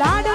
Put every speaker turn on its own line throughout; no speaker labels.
લાડ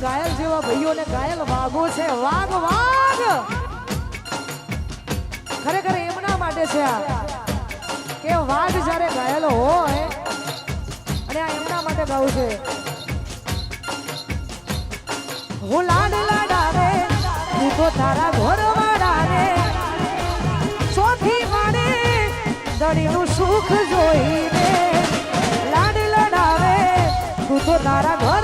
ઘાયલ જેવા ભાઈઓને ઘાયલ વાઘો છે. વાઘ વાઘ! ખરેખર એમના માટે છે આ. કે વાઘ જ્યારે ગાયલ હોય, અને આ એમના માટે ગાવું છે. હું લાડ લાડાવે હું તો તારા ઘરવાળાને ચોથી માળે દડીનું સુખ જોઈને લાડ લડાવે તું તો તારા ઘર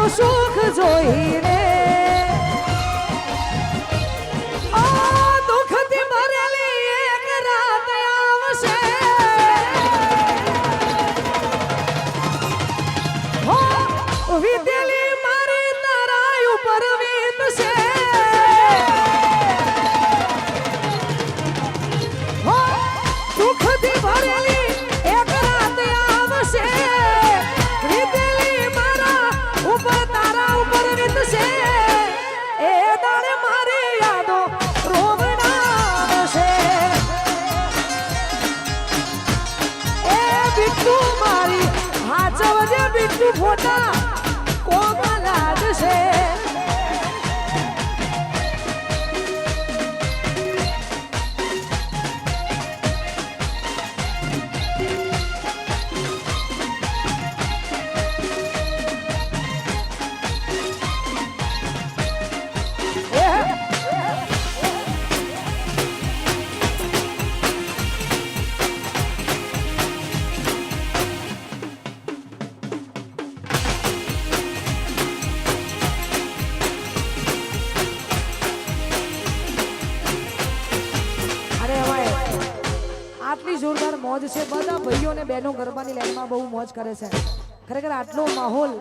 ધણીનું સુખ જોઈને ઓ મોજ છે. બધા ભાઈઓ અને બહેનો ગરબાની લાઈનમાં બહુ મોજ કરે છે. ખરેખર આટલો માહોલ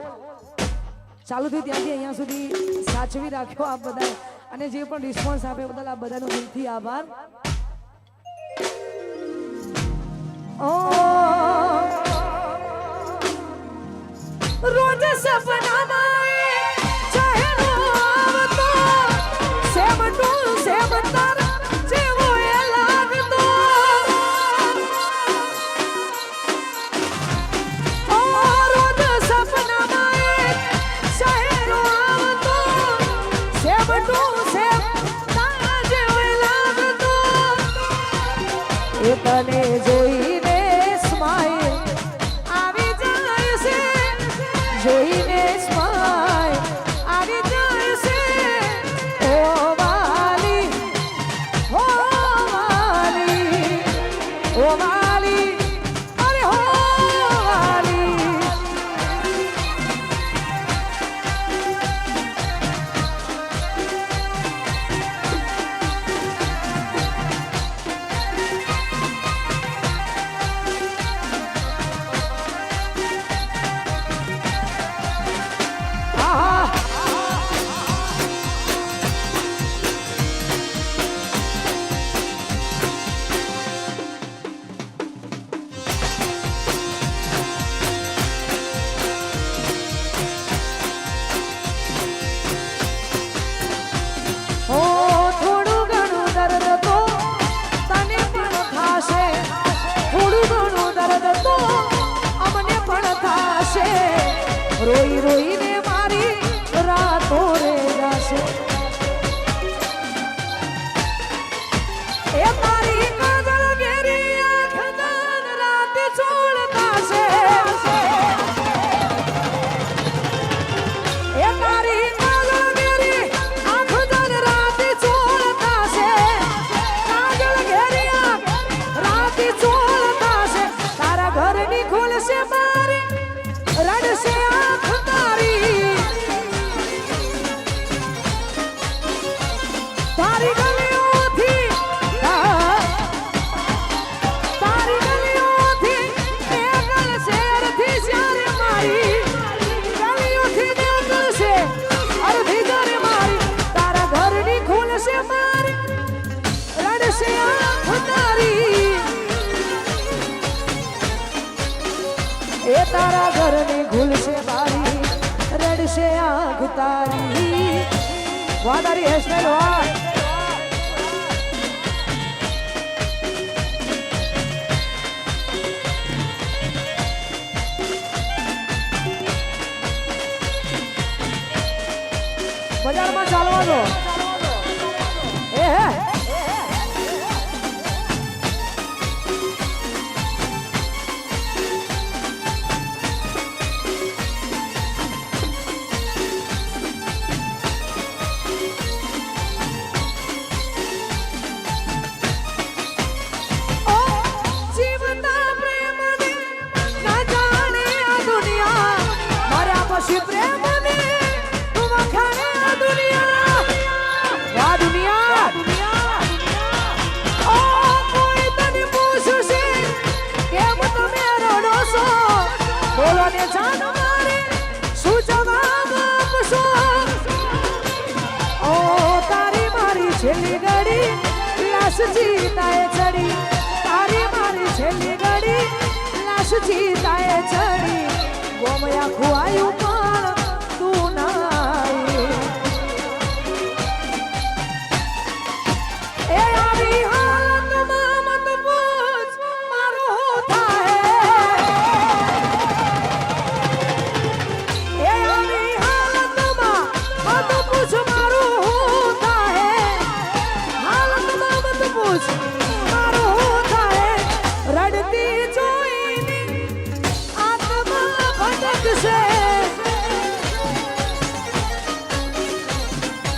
ચાલુ થયું ત્યાંથી અહીંયા સુધી સાચવી રાખ્યો આપ બધા અને જે પણ રિસ્પોન્સ આપે બદલ આ બધાનો દિલથી આભાર. ઓ, રોજ સપનામાં એ તને જોઈને વાહ તારી હેરસ્ટાઈલ વાહ બજારમાં ચાલવા દો જીતાએ ચડી તારી મારી છેલ્લી ઘડી લાશ જીતાએ ચડી. ગોમયા ખુવાયું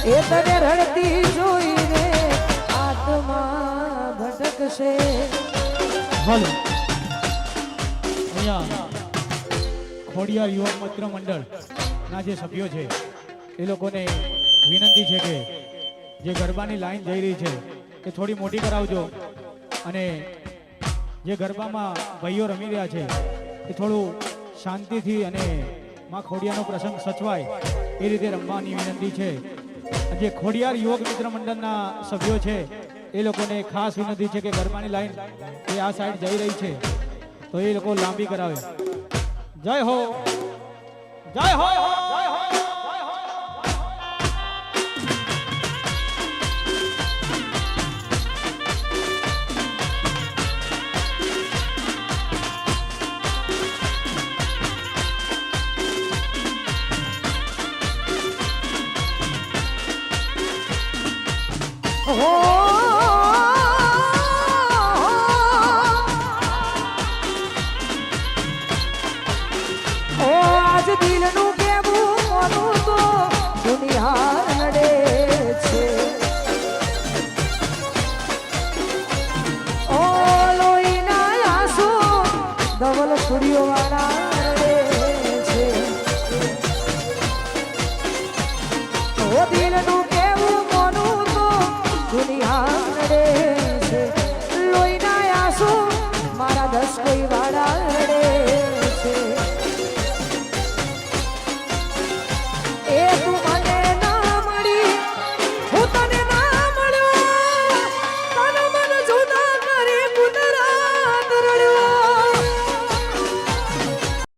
એ તને રડતી જોઈને આત્મા ભટકશે.
હલો. અહીંયા ખોડિયાર યુવક મિત્ર મંડળ ના જે સભ્યો છે, એ લોકોને વિનંતી છે કે જે ગરબાની લાઈન જઈ રહી છે, એ થોડી મોટી કરાવજો. અને જે ગરબામાં ભાઈઓ રમી રહ્યા છે, એ થોડું શાંતિથી અને માં ખોડિયાનો પ્રસંગ સચવાય એ રીતે રમવાની વિનંતી છે. જે ખોડિયાર યુવક મિત્ર મંડળના સભ્યો છે, એ લોકોને ખાસ વિનંતી છે કે ગરબાની લાઈન એ આ સાઈડ જઈ રહી છે, તો એ લોકો લાંબી કરાવે. જય હો! જય હો! 哦。Moscow